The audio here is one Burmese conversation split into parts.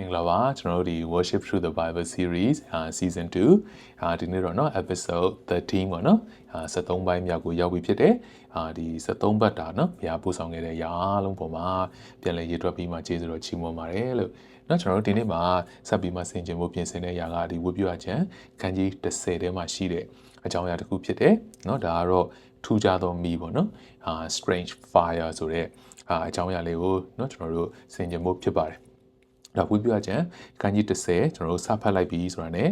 မင်္ဂလာပါကျွန်တော်တို့ဒီ Worship Through the Bible Series အာ Season 2အာဒီနေ့တော့เนาะ Episode 13ပေါ့เนาะအာ73ပိုင်းမြောက်ကိုရောက်ပြီဖြစ်တယ်အာဒီ73ဘတ်တာเนาะဘုရားပို့ဆောင်ခဲ့တဲ့ရာအားလုံးပေါ်မှာပြန်လည်ရေးတွက်ပြီးမှကျေးဇူးတော်ချီးမွမ်းပါတယ်လို့เนาะကျွန်တော်တို့ဒီနေ့မှာဆက်ပြီးမှဆင်ခြင်ဖို့ပြင်ဆင်တဲ့ຢာကဒီဝတ်ပြုအပ်ခြင်းခန်းကြီး30ထဲမှာရှိတဲ့အကြောင်းအရာတစ်ခုဖြစ်တယ်เนาะဒါကတော့ထူးခြားသောမီးပေါ့เนาะအာ strange fire ဆိုတဲ့အာအကြောင်းအရာလေးကိုเนาะကျွန်တော်တို့ဆင်ခြင်ဖို့ဖြစ်ပါတယ် ဒါဝိပြချံခန်းကြီး30ကျွန်တော်တို့စဖတ်လိုက်ပြီဆိုတာ ਨੇ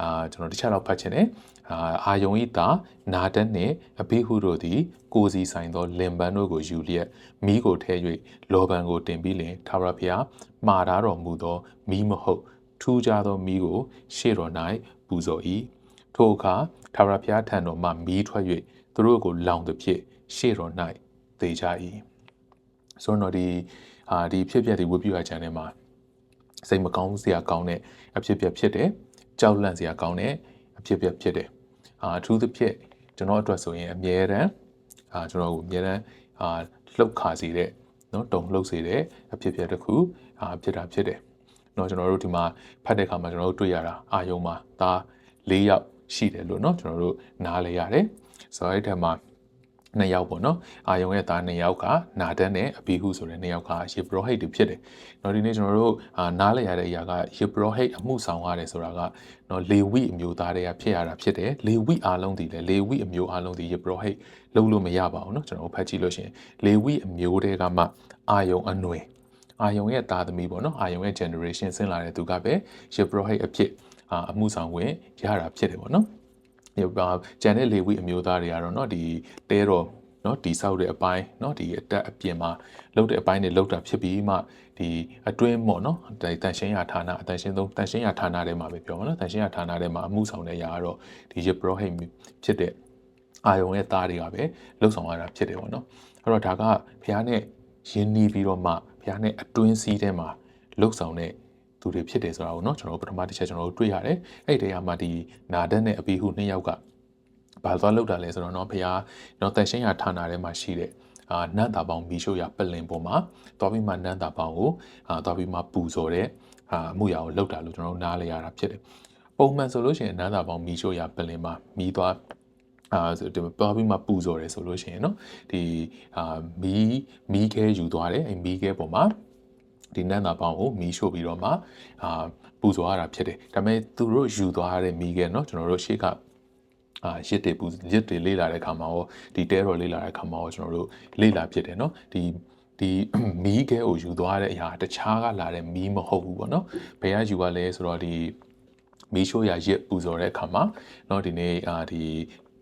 အာကျွန်တော်တစ်ချက်တော့ဖတ်ချင်တယ်အာအာယုံဤတာနာတတ်နှင့်အဘိဟုတို့သည် ကိုစီဆိုင်သောလင်ပန်းတို့ကိုယူလျက်မိကိုထဲ၍လောဘန်ကိုတင်ပြီးလင်ထာဝရဘုရားမှားထားတော်မူသောမိမဟုတ် ထူးခြားသောမိကို ရှေ့တော်၌ပူဇော်၏ထိုအခါထာဝရဘုရားထံတော်မှမိထွက်၍သူတို့ကိုလောင်သည်ဖြစ်ရှေ့တော်၌သေကြ၏ဆိုတော့ဒီအာဒီဖြစ်ပျက်ဒီဝိပုယချန်ထဲမှာ စိတ်မကောင်းစရာကောင်းတဲ့အဖြစ်ပြဖြစ်တယ်ကြောက်လန့်စရာကောင်းတဲ့အဖြစ်ပြဖြစ်တယ်အာအထူးသဖြင့်ကျွန်တော်အတွက်ဆိုရင်အမြဲတမ်းအာကျွန်တော်ကိုအမြဲတမ်းအာလှုပ်ခါစီတဲ့နော်တုံလှုပ်စီတဲ့အဖြစ်ပြတစ်ခုအာဖြစ်တာဖြစ်တယ်နော်ကျွန်တော်တို့ဒီမှာဖတ်တဲ့အခါမှာကျွန်တော်တို့တွေ့ရတာအာယုံမှာဒါ၄ယောက်ရှိတယ်လို့နော်ကျွန်တော်တို့နားလဲရတယ်ဆိုတော့အဲ့ဒီထက်မှာ နှစ်ယောက်ပေါ့နော်အာယုံရဲ့သားနှစ်ယောက်ကနာတန်းနဲ့အဘီဟုဆိုတဲ့နှစ်ယောက်ကယေဘရဟိတ်တွေဖြစ်တယ်။နော်ဒီနေ့ကျွန်တော်တို့အာနားလည်ရတဲ့အရာကယေဘရဟိတ်အမှုဆောင်ရတယ်ဆိုတာကနော်လေဝိအမျိုးသားတွေကဖြစ်ရတာဖြစ်တယ်။လေဝိအားလုံးဒီလေလေဝိအမျိုးအားလုံးဒီယေဘရဟိတ်လုံးလို့မရပါဘူးနော်ကျွန်တော်ဖတ်ကြည့်လို့ရှိရင်လေဝိအမျိုးတွေကမှအာယုံအနွယ်အာယုံရဲ့သားသမီးပေါ့နော်အာယုံရဲ့ generation ဆင်းလာတဲ့သူကပဲယေဘရဟိတ်အဖြစ်အာအမှုဆောင်ဝင်ရတာဖြစ်တယ်ပေါ့နော်။ဒီ ကျန်တဲ့လေဝိအမျိုးသားတွေကတော့เนาะဒီတဲတော်เนาะဒီဆောက်တဲ့အပိုင်းเนาะဒီအတက်အပြင်မှာလှုပ်တဲ့အပိုင်းတွေလှုပ်တာဖြစ်ပြီးမှဒီအတွင်းပေါ့เนาะဒီတန်ရှင်းရဌာနအတန်ရှင်းဆုံးတန်ရှင်းရဌာနထဲမှာပဲပြောမှာเนาะတန်ရှင်းရဌာနထဲမှာအမှုဆောင်တဲ့ຢာကတော့ဒီရပရောဟိတ်ဖြစ်တဲ့အာယုံရဲ့သားတွေကပဲလှုပ်ဆောင်ရတာဖြစ်တယ်ပေါ့เนาะအဲ့တော့ဒါကဘုရားနဲ့ယဉ်နီးပြီးတော့မှဘုရားနဲ့အတွင်းစည်းထဲမှာလှုပ်ဆောင်တဲ့ သူတွေဖြစ်တယ်ဆိုတာကိုเนาะကျွန်တော်တို့ပထမတစ်ချက်ကျွန်တော်တို့တွေ့ရတယ်အဲ့ဒီတည်းကမှဒီနာဒတ်နဲ့အပီဟုနှစ်ယောက်ကဘာသွားလောက်တာလဲဆိုတော့เนาะဖះเนาะတန်ရှင်းရဌာနထဲမှာရှိတဲ့အာနတ်တာပေါင်းမီရှို့ရပလင်ပေါ်မှာသွားပြီးမှနတ်တာပေါင်းကိုအာသွားပြီးမှပူဇော်တဲ့အာမှုရာကိုလောက်တာလို့ကျွန်တော်တို့နားလဲရတာဖြစ်တယ်ပုံမှန်ဆိုလို့ရှိရင်နတ်တာပေါင်းမီရှို့ရပလင်မှာမီးသွားအာဆိုဒီပေါ်ပြီးမှပူဇော်တယ်ဆိုလို့ရှိရင်เนาะဒီအာမီးမီးခဲယူသွားတယ်အဲမီးခဲပေါ်မှာ ဒီနန်းသာပေါင်းကိုမီးရှို့ပြီးတော့မှအာပူဇော်ရတာဖြစ်တယ်ဒါပေမဲ့သူတို့ယူသွားတဲ့မီးခဲเนาะကျွန်တော်တို့ရှေ့ကအာရစ်တွေပူရစ်တွေလေ့လာတဲ့ခါမှာရောဒီတဲတော်လေ့လာတဲ့ခါမှာရောကျွန်တော်တို့လေ့လာဖြစ်တယ်เนาะဒီဒီမီးခဲကိုယူသွားတဲ့အရာတခြားကလာတဲ့မီးမဟုတ်ဘူးပေါ့နော်ဘယ်ကယူရလဲဆိုတော့ဒီမီးရှို့ရရစ်ပူဇော်တဲ့အခါမှာเนาะဒီနေ့အာဒီ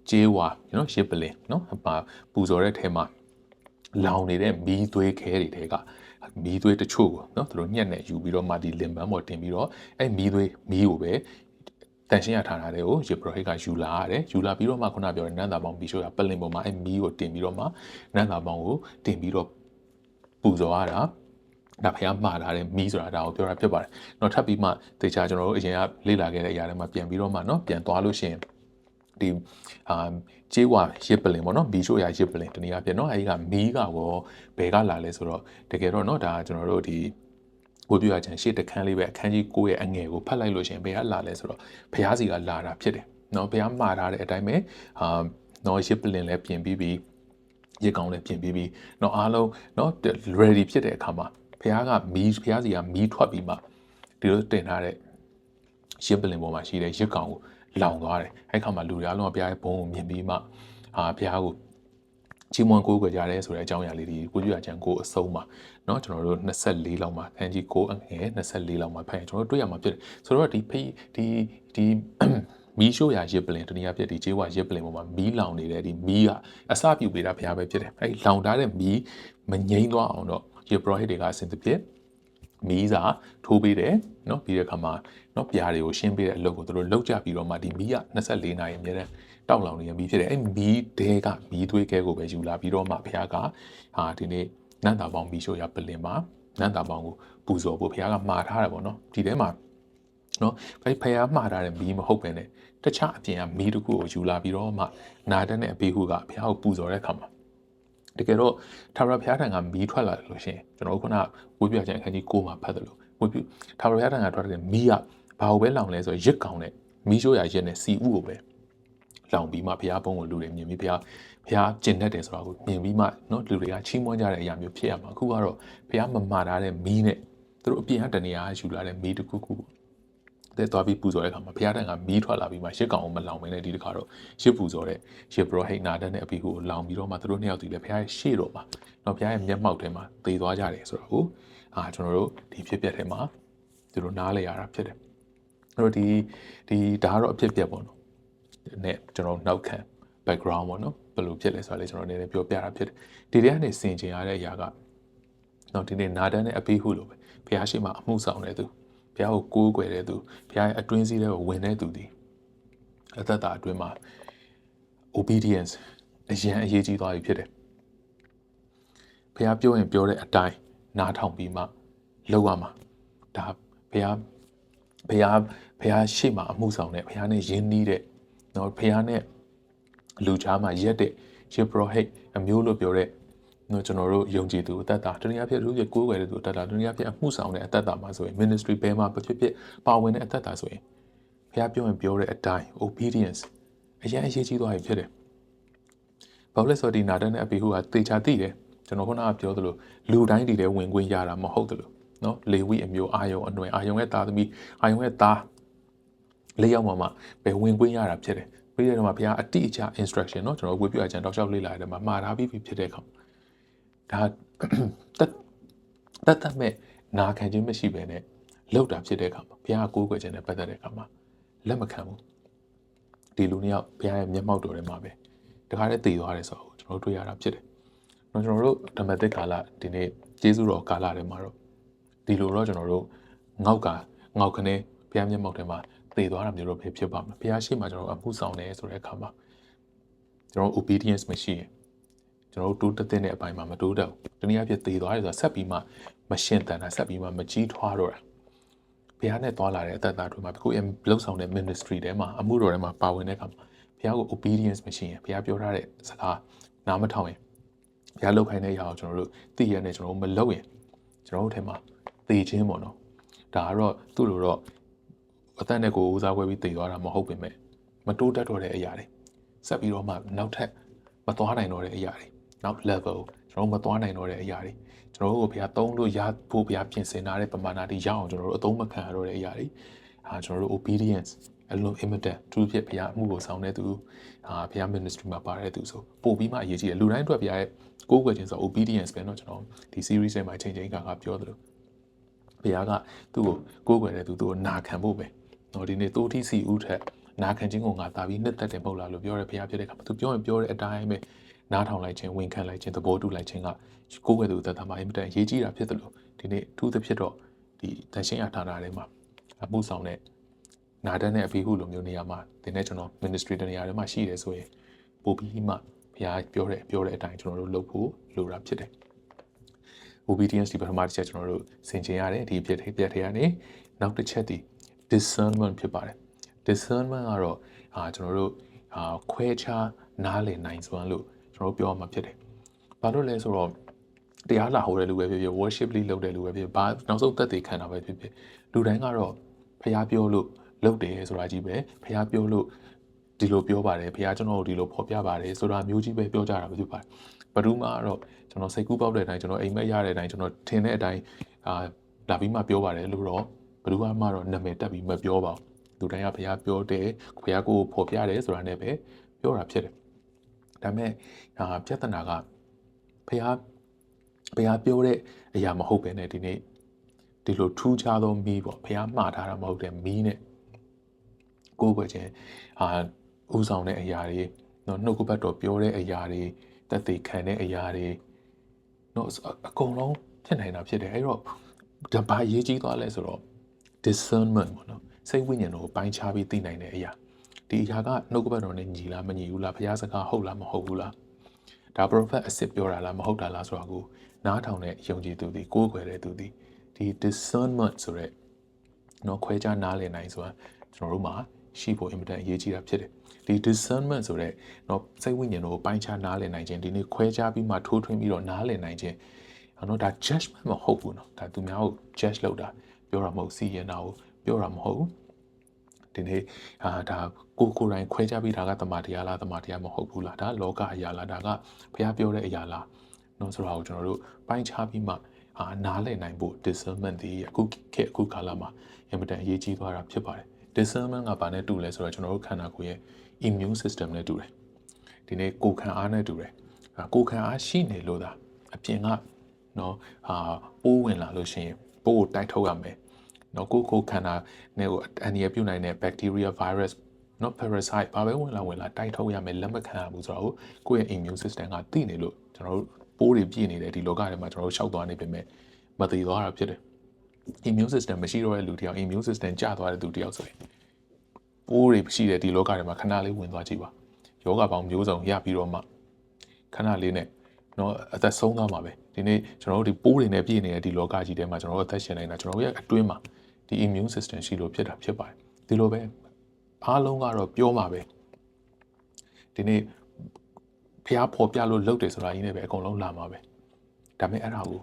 ကျေးဝါเนาะရစ်ပလင်เนาะပူဇော်တဲ့ထဲမှာ လောင်နေတဲ့မီးသွေးခဲတွေတဲကမီးသွေးတချို့ကိုเนาะသူတို့ညက်နဲ့ယူပြီးတော့မှဒီလင်ပန်းပေါ်တင်ပြီးတော့အဲမီးသွေးမီးကိုပဲတန်ရှင်းရထားတာတွေကိုယေဘရဟိတ်ကယူလာရတယ်ယူလာပြီးတော့မှခုနပြောတဲ့နန်းသာပေါင်းပြီးရှို့တာပလင်ပေါ်မှာအဲမီးကိုတင်ပြီးတော့မှနန်းသာပေါင်းကိုတင်ပြီးတော့ပူဇော်ရတာဒါဖះမှားထားတဲ့မီးဆိုတာဒါကိုပြောတာဖြစ်ပါတယ်။တော့ထပ်ပြီးမှတေချာကျွန်တော်တို့အရင်ကလေ့လာခဲ့တဲ့အရာတွေမှာပြန်ပြီးတော့မှเนาะပြန်သွားလို့ရှိရင် ဒီအာကျေးဝါရစ်ပလင်ပေါ့နော်မီရှိုးရာရစ်ပလင်တနည်းအားဖြင့်နော်အဲဒီကမီးကရောဘယ်ကလာလဲဆိုတော့တကယ်တော့နော်ဒါကျွန်တော်တို့ဒီဝိပုယချံရှေ့တခန်းလေးပဲအခန်းကြီး9ရဲ့အငယ်ကိုဖတ်လိုက်လို့ရှင်ဘယ်ကလာလဲဆိုတော့ဘုရားစီကလာတာဖြစ်တယ်နော်ဘုရားမှာထားတဲ့အတိုင်းပဲအာနော်ရစ်ပလင်လည်းပြင်ပြီးပြီးရစ်ကောင်းလည်းပြင်ပြီးပြီးနော်အားလုံးနော် ready ဖြစ်တဲ့အခါမှာဘုရားကမီးဘုရားစီကမီးထွက်ပြီးမှဒီလိုတင်ထားတဲ့ရစ်ပလင်ပေါ်မှာရှိတဲ့ရစ်ကောင်ကို လောင်သွားတယ်အဲ့ခါမှာလူတွေအားလုံးကဘုရားရဲ့ဘုန်းကိုမြင်ပြီးမှအာဘုရားကိုချီးမွမ်းကိုးကွယ်ကြတယ်ဆိုတဲ့အကြောင်းအရာလေးဒီကိုကြည့်ရချန်ကိုအဆုံးမှာเนาะကျွန်တော်တို့24လောက်မှာခန်းကြီးကိုအငယ်24လောက်မှာဖတ်ရင်ကျွန်တော်တို့တွေ့ရမှာဖြစ်တယ်ဆိုတော့ဒီဖိဒီဒီမီးရှို့ရာရစ်ပလင်တနည်းအားဖြင့်ဒီကျေးဝါရစ်ပလင်ပေါ်မှာမီးလောင်နေတဲ့ဒီမီးကအစပြုတ်ပေးတာဘုရားပဲဖြစ်တယ်အဲဒီလောင်ထားတဲ့မီးမငိမ့်သွားအောင်တော့ယေဘရဟိတ်တွေကအစဉ်တပြည့် မီးစာထိုးပေးတယ်เนาะပြီးတဲ့အခါမှာเนาะပြားတွေကိုရှင်းပေးတဲ့အလုပ်ကိုသူတို့လုပ်ကြပြီးတော့မှဒီမီးက24နာရီအမြဲတမ်းတောက်လောင်နေတဲ့မီးဖြစ်တယ်အဲ့မီးတဲကမီးသွေးခဲကိုပဲယူလာပြီးတော့မှဘုရားကဟာဒီနေ့နန္တာပေါင်းမီးရှို့ရပလင်မှာနန္တာပေါင်းကိုပူဇော်ဖို့ဘုရားကမှာထားတယ်ပေါ့နော်ဒီထဲမှာနော်ဘယ်ဖယားမှားထားတဲ့မီးမဟုတ်ပဲねတခြားအပြင်ကမီးတစ်ခုကိုယူလာပြီးတော့မှနာတဲ့နဲ့အဘေးခုကဘုရားကိုပူဇော်တဲ့အခါမှာ တကယ်တော့ထာဝရဘုရားထံကမီးထွက်လာလို့ရှိရင်ကျွန်တော်တို့ခုနဝိပဿနာအခန်းကြီး9မှာဖတ်တယ်လို့ဝ ဝင်ပြီးထာဝရဘုရားတန်ခါထွက်တဲ့မီးကဘာကိုပဲလောင်လဲဆိုရစ်ကောင်နဲ့မီးရှိုးရရက်နဲ့စီဥကိုပဲလောင်ပြီးမှဘုရားပုံကိုလူတွေမြင်ပြီးဘုရားဘုရားကျင့်တတ်တယ်ဆိုတာကိုမြင်ပြီးမှเนาะလူတွေကချီးမွမ်းကြတဲ့အရာမျိုးဖြစ်ရမှာအခုကတော့ဘုရားမမှားထားတဲ့မီးနဲ့သူတို့အပြင်ကတနေရာယူလာတဲ့မီးတစ်ခုခုပေါ့ တဲ့သွားပြီးပူဇော်တဲ့အခါမှာဘုရားတန်ကမီးထွက်လာပြီးမှရှစ်ကောင်ကိုမလောင်မင်းနဲ့ဒီတစ်ခါတော့ရှစ်ပူဇော်တဲ့ရှစ်ဘရောဟိတ်နာတတ်တဲ့အပိကိုလောင်ပြီးတော့မှသူတို့နှစ်ယောက်တည်းလည်းဘုရားရဲ့ရှေ့တော်မှာတော့ဘုရားရဲ့မျက်မှောက်ထဲမှာတည်သွားကြတယ်ဆိုတော့ကိုအာကျွန်တော်တို့ဒီဖြစ်ပျက်ထဲမှာသူတို့နားလေရတာဖြစ်တယ်အဲ့တော့ဒီဒီဒါကတော့အဖြစ်ပြက်ပေါ့နော်နဲ့ကျွန်တော်နောက်ခံ background ပေါ့နော်ဘယ်လိုဖြစ်လဲဆိုတာလေကျွန်တော်နည်းနည်းပြောပြတာဖြစ်တယ်ဒီထဲကနေဆင်ကျင်ရတဲ့အရာကနော်ဒီနေ့နာတန်းနဲ့အပိဟုလို့ပဲဘုရားရှိခိုးအမှုဆောင်တဲ့သူ ဘုရားကိုကိုးကွယ်တဲ့သူဘုရားရဲ့အတွင်းစည်းထဲကိုဝင်တဲ့သူဒီအသက်တာအတွင်းမှာ obedience အရင်အရေးကြီးသွားပြီဖြစ်တယ်ဘုရားပြောရင်ပြောတဲ့အတိုင်းနားထောင်ပြီးမှလုပ်ရမှာဒါဘုရားဘုရားဘုရားရှေ့မှာအမှုဆောင်တဲ့ဘုရားနဲ့ယဉ်နီးတဲ့နော်ဘုရားနဲ့လူချားမှာရက်တဲ့ယေဘရဟိတ်အမျိုးလို့ပြောတဲ့နော် ကျွန်တော်တို့ယုံကြည်သူအသက်တာတနည်းအားဖြင့်လူပြကိုးကွယ်တဲ့သူအသက်တာတနည်းအားဖြင့်အမှုဆောင်တဲ့အသက်တာမှာဆိုရင် ministry ဘဲမှာဖြစ်ဖြစ်ပါဝင်တဲ့အသက်တာဆိုရင်ဘုရားပြောရင်ပြောတဲ့အတိုင်း obedience အရင်အရေးကြီးသွားပြီဖြစ်တယ်။ဘာလို့လဲဆိုတော့ဒီနာတန်နဲ့အပီဟုကတေချာသိတယ်ကျွန်တော်ခုနကပြောသလိုလူတိုင်းဒီထဲဝင်ခွင့်ရတာမဟုတ်သလိုနော်လေဝိအမျိုးအာယုံအနွယ်အာယုံရဲ့သားသမီးအာယုံရဲ့သားလေးယောက်မှမှပဲဝင်ခွင့်ရတာဖြစ်တယ်ပြီးတဲ့တော့မှဘုရားအတိအကျ instruction เนาะကျွန်တော်ဝေပြအကျန်တောက်လျှောက်လေ့လာရတဲ့မှာမှားထားပြီးဖြစ်တဲ့အခါ ဒါတတ်တတ်တတ်မဲ့နာခံခြင်းမရှိဘဲနဲ့လောက်တာဖြစ်တဲ့အခါမှာဘုရားကိုးကွယ်ခြင်းနဲ့ပတ်သက်တဲ့အခါမှာလက်မခံဘူးဒီလူနှစ်ယောက်ဘုရားရဲ့မျက်မှောက်တော်ထဲမှာပဲတခါတည်းတည်သွားတယ်ဆိုတော့ကျွန်တော်တို့တွေ့ရတာဖြစ်တယ်။ကျွန်တော်တို့ဓမ္မသစ်ကာလဒီနေ့ကျေးဇူးတော်ကာလထဲမှာတော့ဒီလိုတော့ကျွန်တော်တို့ငေါက်ကငေါက်ခနဲ့ဘုရားမျက်မှောက်ထဲမှာသေသွားတာမျိုးတော့ဖြစ်ပါမယ်ဘုရားရှိမှကျွန်တော်အမှုဆောင်တယ်ဆိုတဲ့အခါမှာကျွန်တော် obedience မရှိရင် ကျွန်တော်တို့တိုးတက်တဲ့အပိုင်းမှာမတိုးတက်ဘူးတနည်းအားဖြင့်သေသွားတယ်ဆိုတာဆက်ပြီးမှမရှင်းတန်တာဆက်ပြီးမှမကြီးထွားတော့တာဘုရားနဲ့သွားလာတဲ့အသက်တာတွေမှာခုအလှုပ်ဆောင်တဲ့ ministry ထဲမှာအမှုတော်ထဲမှာပါဝင်တဲ့အခါမှာဘုရားကို obedience မရှိရင်ဘုရားပြောထားတဲ့စကားနားမထောင်ရင်ဘုရားလုပ်ခိုင်းတဲ့အရာကိုကျွန်တော်တို့သိရတဲ့ကျွန်တော်တို့မလုပ်ရင်ကျွန်တော်တို့ထဲမှာသေခြင်းပေါ့နော်ဒါကတော့သူ့လိုတော့အသက်နဲ့ကိုဦးစားခွဲပြီးတည်သွားတာမဟုတ်ပေမဲ့မတိုးတက်တော့တဲ့အရာတွေဆက်ပြီးတော့မှနောက်ထပ်မသွားနိုင်တော့တဲ့အရာတွေ နောက် level ကျွန်တော်မသွားနိုင်တော့တဲ့အရာတွေကျွန်တော်တို့ဘုရားသုံးလို့ရဖို့ဘုရားပြင်ဆင်ထားတဲ့ပမာဏတွေရအောင်ကျွန်တော်တို့အသုံးမခံရတော့တဲ့အရာတွေအာကျွန်တော်တို့ obedience အလုံး imitate သူဖြစ်ဘုရားအမှုကိုဆောင်တဲ့သူအာဘုရား ministry မှာပါတဲ့သူဆိုပို့ပြီးမှအရေးကြီးတယ်လူတိုင်းအတွက်ဘုရားရဲ့ကိုးကွယ်ခြင်းဆို obedience ပဲเนาะကျွန်တော်ဒီ series ထဲမှာချိန်ချိန်ကကပြောသလိုဘုရားကသူ့ကိုကိုးကွယ်တဲ့သူသူ့ကိုနာခံဖို့ပဲနော်ဒီနေ့တိုးထီစီဦးထက်နာခံခြင်းကိုငါတာပြီးနှစ်သက်တယ်မဟုတ်လားလို့ပြောရဖရားဖြစ်တဲ့အခါမှာသူပြောရင်ပြောတဲ့အတိုင်းပဲ နားထောင်လိုက်ခြင်းဝန်ခံလိုက်ခြင်းသဘောတူလိုက်ခြင်းကကိုယ်ဝယ်သူသက်သာမှာအင်မတန်ရေးကြီးတာဖြစ်တယ်လို့ဒီနေ့ထူးသဖြင့်တော့ဒီတန်ရှင်းအထာနာထဲမှာအမှုဆောင်တဲ့နာတန်းတဲ့အဖေဟုလိုမျိုးနေရာမှာဒီနေ့ကျွန်တော် ministry တနေရာထဲမှာရှိတယ်ဆိုရင်ပို့ပြီးမှဘုရားပြောတဲ့ပြောတဲ့အတိုင်းကျွန်တော်တို့လုပ်ဖို့လိုတာဖြစ်တယ် obedience ဒီပထမတစ်ချက်ကျွန်တော်တို့ဆင်ခြင်ရတယ်ဒီပြည့်ပြည့်ထဲကနေနောက်တစ်ချက်ဒီ discernment ဖြစ်ပါတယ် discernment ကတော့အာကျွန်တော်တို့အာခွဲခြားနားလည်နိုင်စွမ်းလို့ ကျွန်တော်တို့ပြောမှာဖြစ်တယ်ဘာလို့လဲဆိုတော့တရားလာဟောတဲ့လူပဲဖြစ်ဖြစ် worship လေးလုပ်တဲ့လူပဲဖြစ်ဖြစ်ဘာနောက်ဆုံးသက်သေခံတာပဲဖြစ်ဖြစ်လူတိုင်းကတော့ဖះပြောလို့လုပ်တယ်ဆိုတာကြီးပဲဖះပြောလို့ဒီလိုပြောပါတယ်ဖះကျွန်တော်တို့ဒီလိုဖော်ပြပါတယ်ဆိုတာမျိုးကြီးပဲပြောကြတာပဲဖြစ်ပါတယ်ဘယ်သူမှတော့ကျွန်တော်စိတ်ကူးပေါက်တဲ့အတိုင်းကျွန်တော်အိမ်မက်ရတဲ့အတိုင်းကျွန်တော်ထင်တဲ့အတိုင်းအာလာပြီးမှပြောပါတယ်လို့တော့ဘယ်သူမှတော့နာမည်တက်ပြီးမပြောပါဘူးလူတိုင်းကဘုရားပြောတယ်ဘုရားကိုဖော်ပြတယ်ဆိုတာနဲ့ပဲပြောတာဖြစ်တယ် ဒါပေမဲ့အာပြဿနာကဘုရားဘုရားပြောတဲ့အရာမဟုတ်ပဲねဒီနေ့ဒီလိုထူးခြားသောမီးပေါ့ဘုရားမှားထားတာမဟုတ်တဲ့မီးနဲ့ကိုယ်ွယ်ခြင်းအာဥဆောင်တဲ့အရာတွေနော်နှုတ်ကပတ်တော်ပြောတဲ့အရာတွေတက်သေးခံတဲ့အရာတွေနော်အကုန်လုံးဖြစ်နိုင်တာဖြစ်တယ်အဲ့တော့ဒါဘာရေးကြီးသွားလဲဆိုတော့ discernment ပေါ့နော်စိတ်ဝိညာဉ်တော်ကိုပိုင်းခြားပြီးသိနိုင်တဲ့အရာ ဒီအရာကနှုတ်ကပတ်တော်နဲ့ညီလားမညီဘူးလားဘုရားစကားဟုတ်လားမဟုတ်ဘူးလားဒါ prophet အစ်စ်ပြောတာလားမဟုတ်တာလားဆိုတာကိုနားထောင်တဲ့ယုံကြည်သူဒီကိုးကွယ်တဲ့သူဒီဒီ discernment ဆိုရက်နော်ခွဲခြားနားလည်နိုင်ဆိုတာကျွန်တော်တို့မှာရှိဖို့အင်မတန်အရေးကြီးတာဖြစ်တယ်ဒီ discernment ဆိုတဲ့နော်စိတ်ဝိညာဉ်ကိုပိုင်းခြားနားလည်နိုင်ခြင်းဒီနေ့ခွဲခြားပြီးမှထိုးထွင်းပြီးတော့နားလည်နိုင်ခြင်းနော်ဒါ judgment မဟုတ်ဘူးနော်ဒါသူများကို judge လုပ်တာပြောတာမဟုတ်စီရင်တာကိုပြောတာမဟုတ် ဒီနေ့အာဒါကိုကိုယ်တိုင်ခွဲခြားပြီးဒါကတမန်တရားလားတမန်တရားမဟုတ်ဘူးလားဒါလောကအရာလားဒါကဘုရားပြောတဲ့အရာလားနော်ဆိုတော့ကျွန်တော်တို့ပိုင်းခြားပြီးမှအာနားလည်နိုင်ဖို့ discernment ဒီအခုခေတ်အခုကာလမှာအင်မတန်အရေးကြီးသွားတာဖြစ်ပါတယ် discernment ကဘာနဲ့တူလဲဆိုတော့ကျွန်တော်တို့ခန္ဓာကိုယ်ရဲ့ immune system နဲ့တူတယ်ဒီနေ့ကိုယ်ခံအားနဲ့တူတယ်အာကိုယ်ခံအားရှိနေလို့သာအပြင်ကနော်အာပိုးဝင်လာလို့ရှိရင်ပိုးကိုတိုက်ထုတ်ရမယ် နော်ကိုယ်ကိုယ်ခန္ဓာနဲ့ကိုအန်ရပြုတ်နိုင်တဲ့ bacteria virus နော် parasite ဘာပဲဝင်လာဝင်လာတိုက်ထုတ်ရမယ်လက်မခံရဘူးဆိုတော့ကိုယ့်ရဲ့ immune system ကသိနေလို့ကျွန်တော်တို့ပိုးတွေပြည့်နေတယ်ဒီလောကထဲမှာကျွန်တော်တို့ရှောက်သွားနေပေမဲ့မသိသွားတာဖြစ်တယ် immune system မရှိတော့တဲ့လူတယောက် immune system ကျသွားတဲ့သူတယောက်ဆိုရင်ပိုးတွေရှိတဲ့ဒီလောကထဲမှာခဏလေးဝင်သွားကြည့်ပါယောဂပေါင်းမျိုးစုံရပြီးတော့မှခဏလေးနဲ့နော်အသက်ဆုံးသွားမှာပဲဒီနေ့ကျွန်တော်တို့ဒီပိုးတွေနဲ့ပြည့်နေတဲ့ဒီလောကကြီးထဲမှာကျွန်တော်တို့အသက်ရှင်နေတာကျွန်တော်တို့ရဲ့အတွင်းမှာ ဒီ immune system ရှိလို့ဖြစ်တာဖြစ်ပါတယ်ဒီလိုပဲအားလုံးကတော့ပြောမှာပဲဒီနေ့ဖះပေါ်ပြလို့လုပ်တယ်ဆိုတာကြီးနဲ့ပဲအကုန်လုံးလာမှာပဲဒါပေမဲ့အဲ့ဒါကို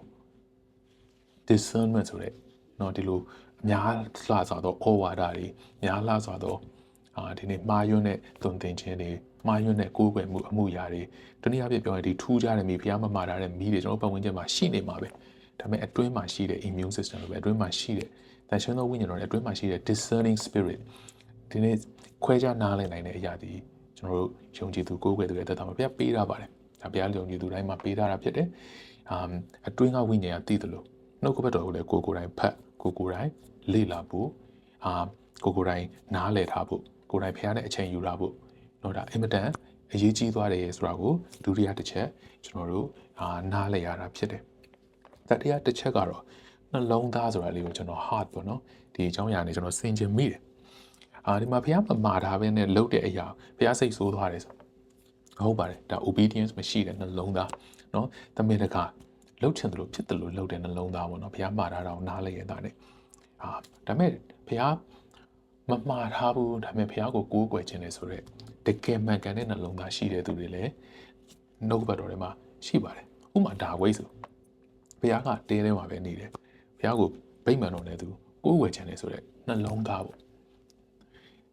discernment ဆိုတဲ့เนาะဒီလိုအများလှစွာသောဩဝါဒတွေများလှစွာသောအာဒီနေ့မှားယွင်းတဲ့သွန်သင်ခြင်းတွေမှားယွင်းတဲ့ကိုးကွယ်မှုအမှုရာတွေတနည်းအားဖြင့်ပြောရင်ဒီထူးခြားတဲ့မိဖျားမမှားထားတဲ့မိတွေကျွန်တော်ပတ်ဝန်းကျင်မှာရှိနေမှာပဲဒါပေမဲ့အတွင်းမှာရှိတဲ့ immune system တွေပဲအတွင်းမှာရှိတဲ့ တန်ရှင်းသောဝိညာဉ်တော်တွေအတွင်းမှာရှိတဲ့ discerning spirit ဒီနေ့ခွဲခြားနားလည်နိုင်တဲ့အရာဒီကျွန်တော်တို့ယုံကြည်သူကိုးကွယ်သူရဲ့တက်တာမှာဘုရားပေးထားပါတယ်ဒါဘုရားယုံကြည်သူတိုင်းမှာပေးထားတာဖြစ်တယ်အမ်အတွင်းကဝိညာဉ်ကသိတယ်လို့နှုတ်ကပတ်တော်ကိုလည်းကိုကိုယ်တိုင်ဖတ်ကိုကိုယ်တိုင်လေ့လာဖို့အာကိုကိုယ်တိုင်နားလည်ထားဖို့ကိုယ်တိုင်ဖះနဲ့အချိန်ယူရဖို့တော့ဒါအင်မတန်အရေးကြီးသွားတယ်ဆိုတာကိုဒုတိယတစ်ချက်ကျွန်တော်တို့အာနားလည်ရတာဖြစ်တယ်တတိယတစ်ချက်ကတော့ နှလုံးသားဆိုတာလေးကိုကျွန်တော် heart ပေါ့နော်ဒီအကြောင်းအရာနဲ့ကျွန်တော်စင်ကြင်မိတယ်အာဒီမှာဖះမမာထားဘဲနဲ့လှုပ်တဲ့အရာဖះစိတ်ဆိုးသွားတယ်ဆိုဟုတ်ပါတယ်ဒါ obedience မရှိတဲ့နှလုံးသားเนาะတမင်တကာလှုပ်ချင်တယ်လို့ဖြစ်တယ်လို့လှုပ်တဲ့နှလုံးသားပေါ့နော်ဘုရားမှားထားတာကိုနားလဲရတာ ਨੇ အာဒါမဲ့ဘုရားမမှားထားဘူးဒါမဲ့ဘုရားကိုကိုးကွယ်ခြင်းလေဆိုတော့တကယ်မှန်ကန်တဲ့နှလုံးသားရှိတဲ့သူတွေလည်းနှုတ်ဘတ်တော်ထဲမှာရှိပါတယ်ဥမာဒါဝိတ်ဆိုဘုရားကတဲထဲမှာပဲနေတယ် ဘုရားကိုဗိမ္မာန်တော်နဲ့သူကိုးကွယ်ခြင်းလေဆိုတော့နှလုံးသားပေါ့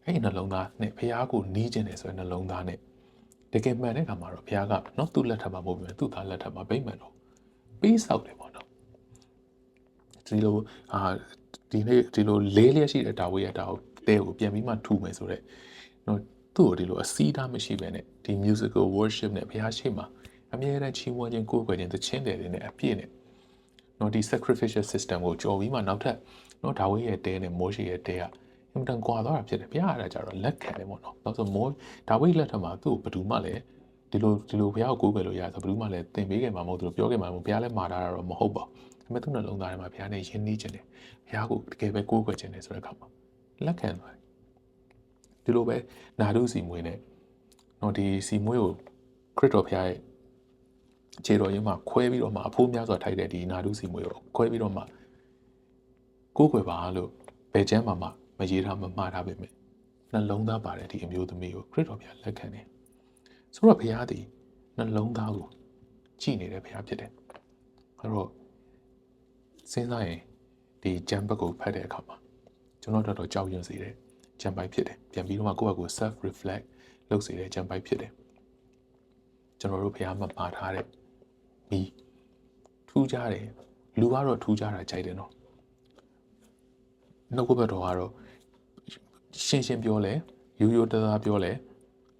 အဲ့ဒီနှလုံးသားနဲ့ဘုရားကိုနီးခြင်းလေဆိုတဲ့နှလုံးသားနဲ့တကယ်မှန်တဲ့ခါမှာတော့ဘုရားကတော့သူ့လက်ထက်မှာမဟုတ်ဘူးသူ့သားလက်ထက်မှာဗိမ္မာန်တော်ပေးဆောက်တယ်ပေါ့နော်ဒီလိုအာဒီနေ့ဒီလိုလေးလျက်ရှိတဲ့ဒါဝိရတာကိုတဲကိုပြန်ပြီးမှထူမယ်ဆိုတော့နော်သူ့ကိုဒီလိုအစီးသားမရှိပဲနဲ့ဒီ musical worship နဲ့ဘုရားရှိခိုးအမြဲတမ်းချီးမွမ်းခြင်းကိုးကွယ်ခြင်းသချင်းတယ်တွေနဲ့အပြည့်နဲ့ နော်ဒီ sacrificial system ကိုကြော်ပြီးမှနောက်ထပ်နော်ဒါဝိရဲ့တဲနဲ့မိုးရှိရဲ့တဲကအင်မတန်ကွာသွားတာဖြစ်တယ်ဘုရားအားကြတော့လက်ခံတယ်ပေါ့နော်နောက်ဆိုမိုးဒါဝိလက်ထက်မှာသူ့ကိုဘယ်သူမှလည်းဒီလိုဒီလိုဘုရားကိုကိုးကွယ်လို့ရဆိုဘယ်သူမှလည်းသင်ပေးခဲ့မှာမဟုတ်သူတို့ပြောခဲ့မှာမဟုတ်ဘုရားလည်းမှားတာတော့မဟုတ်ပါဘူးဒါပေမဲ့သူ့နှလုံးသားထဲမှာဘုရားနဲ့ယဉ်နီးခြင်းတယ်ဘုရားကိုတကယ်ပဲကိုးကွယ်ခြင်းတယ်ဆိုတဲ့အခါမှာလက်ခံသွားဒီလိုပဲနာဒုစီမွေးနဲ့တော့ဒီစီမွေးကိုခရစ်တော်ဘုရားရဲ့ ခြေတော်ရင်းမှာခွဲပြီးတော့မှအဖိုးများစွာထိုက်တဲ့ဒီနာဒုစီမွေးကိုခွဲပြီးတော့မှကိုးကွယ်ပါလို့ဘယ်ကျမ်းမှာမှမရေးထားမမှားထားပေမဲ့နှလုံးသားပါတဲ့ဒီအမျိုးသမီးကိုခရစ်တော်ဘုရားလက်ခံတယ်ဆိုတော့ဘုရားသည်နှလုံးသားကိုကြည်နေတဲ့ဘုရားဖြစ်တယ်အဲ့တော့စဉ်းစားရင်ဒီဂျမ်ဘတ်ကိုဖတ်တဲ့အခါမှာကျွန်တော်တို့တော့ကြောက်ရွံ့စေတဲ့ဂျမ်ပိုက်ဖြစ်တယ်ပြန်ပြီးတော့မှကိုယ့်ဘက်ကို self reflect လုပ်စေတဲ့ဂျမ်ပိုက်ဖြစ်တယ် ကျွန်တော်တို့ဘုရားမှာပါထားတဲ့မီထူးခြားတယ်လူကတော့ထူးခြားတာကြိုက်တယ်နော်နှုတ်ကပတ်တော်ကတော့ရှင်းရှင်းပြောလဲရိုးရိုးသားသားပြောလဲ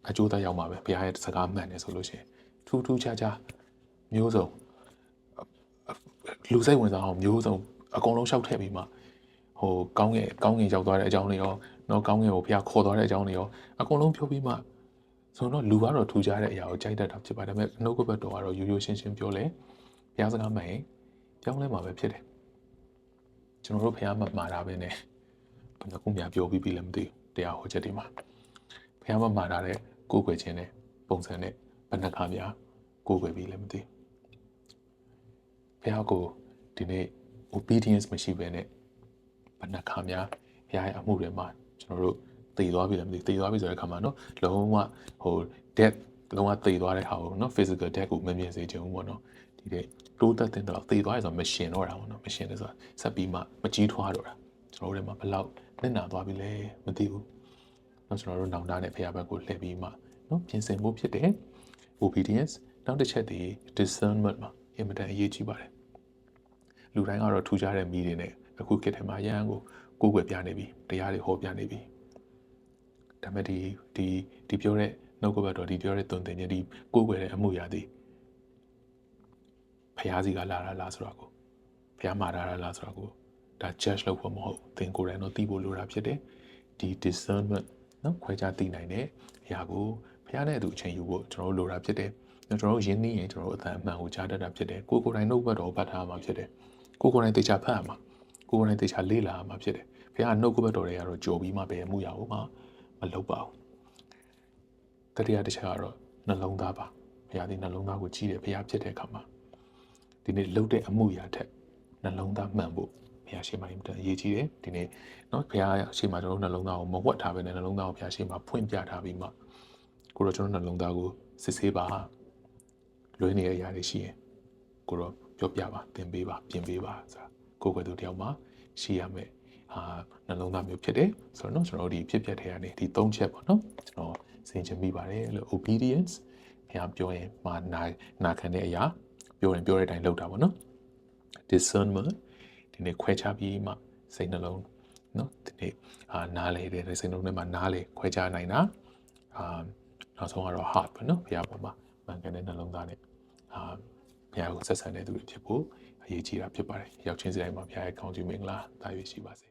အကျိုးသက်ရောက်မှာပဲဘုရားရဲ့စကားမှန်တယ်ဆိုလို့ရှိရင်ထူးထူးခြားခြားမျိုးစုံလူစိတ်ဝင်စားအောင်မျိုးစုံအကုန်လုံးရှောက်ထည့်ပြီးမှဟိုကောင်းငယ်ကောင်းငယ်ရောက်သွားတဲ့အကြောင်းတွေရောနော်ကောင်းငယ်ကိုဘုရားခေါ်သွားတဲ့အကြောင်းတွေရောအကုန်လုံးပြောပြီးမှ ဆိုတော့လူကတော့ထူကြတဲ့အရာကိုကြိုက်တတ်တာဖြစ်ပါတယ်ဒါပေမဲ့နှုတ်ကပတ်တော်ကတော့ရိုးရိုးရှင်းရှင်းပြောလဲဘုရားစကားမှန်ရင်ပြောင်းလဲမှာပဲဖြစ်တယ်ကျွန်တော်တို့ဘုရားမှမှာတာပဲနဲ့ဘယ်နှခုများပြောပြီးပြီလဲမသိဘူးတရားဟောချက်တွေမှာဘုရားမှမှာတာတဲ့ကိုယ်ွယ်ခြင်းနဲ့ပုံစံနဲ့ဘယ်နှခါများကိုယ်ွယ်ပြီးလဲမသိဘုရားကိုဒီနေ့ obedience မရှိဘဲနဲ့ဘယ်နှခါများဘုရားရဲ့အမှုတွေမှာကျွန်တော်တို့ တည်သွားပြီလားမသိတည်သွားပြီဆိုတဲ့အခါမှာနော်လုံးဝဟို death လုံးဝတည်သွားတဲ့ဟာကိုနော် physical death ကိုမမြင်စေချင်ဘူးပေါ့နော်ဒီတဲ့တိုးတက်တဲ့တော့တည်သွားရဆိုမရှင်တော့တာပေါ့နော်မရှင်လဲဆိုတာဆက်ပြီးမှမကြီးထွားတော့တာကျွန်တော်တို့တွေမှာဘလောက်နစ်နာသွားပြီလဲမသိဘူးနော်ကျွန်တော်တို့နောင်တနဲ့ဖရာဘက်ကိုလှည့်ပြီးမှနော်ပြင်ဆင်မှုဖြစ်တယ် obedience နောက်တစ်ချက်ဒီ discernment မှာအင်မတန်အရေးကြီးပါတယ်လူတိုင်းကတော့ထူကြတဲ့မိတွေနဲ့အခုခေတ်ထဲမှာရဟန်းကိုကိုယ်ွယ်ပြနေပြီတရားတွေဟောပြနေပြီ ဒါပေမဲ့ဒီဒီဒီပြောတဲ့နှုတ်ကပတ်တော်ဒီပြောတဲ့တုန်တင်ခြင်းဒီကိုယ်ွယ်တဲ့အမှုရာသည်ဖျားစီကလာတာလားဆိုတော့ကိုဖျားမာတာလားဆိုတော့ကိုဒါ judge လုပ်ဖို့မဟုတ်သင်ကိုယ်တိုင်တော့သိဖို့လိုတာဖြစ်တယ်ဒီ discernment နော်ခွဲခြားသိနိုင်တဲ့အရာကိုဖျားတဲ့အတူအချိန်ယူဖို့ကျွန်တော်တို့လိုတာဖြစ်တယ်ကျွန်တော်တို့ရင်းနှီးရင်ကျွန်တော်တို့အသံအမှန်ကိုကြားတတ်တာဖြစ်တယ်ကိုယ်ကိုယ်တိုင်နှုတ်ဘတ်တော်ပတ်ထားမှာဖြစ်တယ်ကိုယ်ကိုယ်တိုင်တေချာဖတ်ရမှာကိုယ်ကိုယ်တိုင်တေချာလေ့လာရမှာဖြစ်တယ်ဖျားကနှုတ်ကပတ်တော်တွေကတော့ကြော်ပြီးမှပဲအမှုရအောင်မှ မလုပ်ပါဘူးတတိယတစ်ချက်ကတော့နှလုံးသားပါဖျားဒီနှလုံးသားကိုကြည့်တယ်ဖျားဖြစ်တဲ့အခါမှာဒီနေ့လှုပ်တဲ့အမှုရာထက်နှလုံးသားမှန်ဖို့ဘုရားရှိခိုးမှအရေးကြီးတယ်ဒီနေ့เนาะဘုရားရှိခိုးမှကျွန်တော်တို့နှလုံးသားကိုမဝတ်ထားပဲနဲ့နှလုံးသားကိုဘုရားရှိခိုးမှဖွင့်ပြထားပြီးမှကိုတော့ကျွန်တော်နှလုံးသားကိုစစ်ဆေးပါလွှဲနေတဲ့အရာတွေရှိရင်ကိုတော့ပြောပြပါသင်ပေးပါပြင်ပေးပါဆိုတာကိုယ်ကယ်သူတယောက်မှရှိရမယ် အာနှလုံးသားမျိုးဖြစ်တယ်ဆိုတော့เนาะကျွန်တော်တို့ဒီဖြစ်ပျက်တွေကနေဒီ၃ချက်ပေါ့เนาะကျွန်တော်စင်ချင်မိပါတယ်လို့ obedience ဘုရားပြောရင်မာနာနာခံတဲ့အရာပြောရင်ပြောတဲ့အတိုင်းလုပ်တာပေါ့เนาะ discernment ဒီနေ့ခွဲခြားပြီးမှစိတ်နှလုံးเนาะဒီနေ့အာနားလေတဲ့စိတ်နှလုံးထဲမှာနားလေခွဲခြားနိုင်တာအာနောက်ဆုံးကတော့ heart ပေါ့နော်ဘုရားပေါ်မှာမှန်ကန်တဲ့နှလုံးသားနဲ့အာဘုရားကိုဆက်ဆံတဲ့သူတွေဖြစ်ဖို့အရေးကြီးတာဖြစ်ပါတယ်ရောက်ချင်းစတိုင်းမှာဘုရားရဲ့ကောင်းချီးမင်္ဂလာတာရွေးရှိပါစေ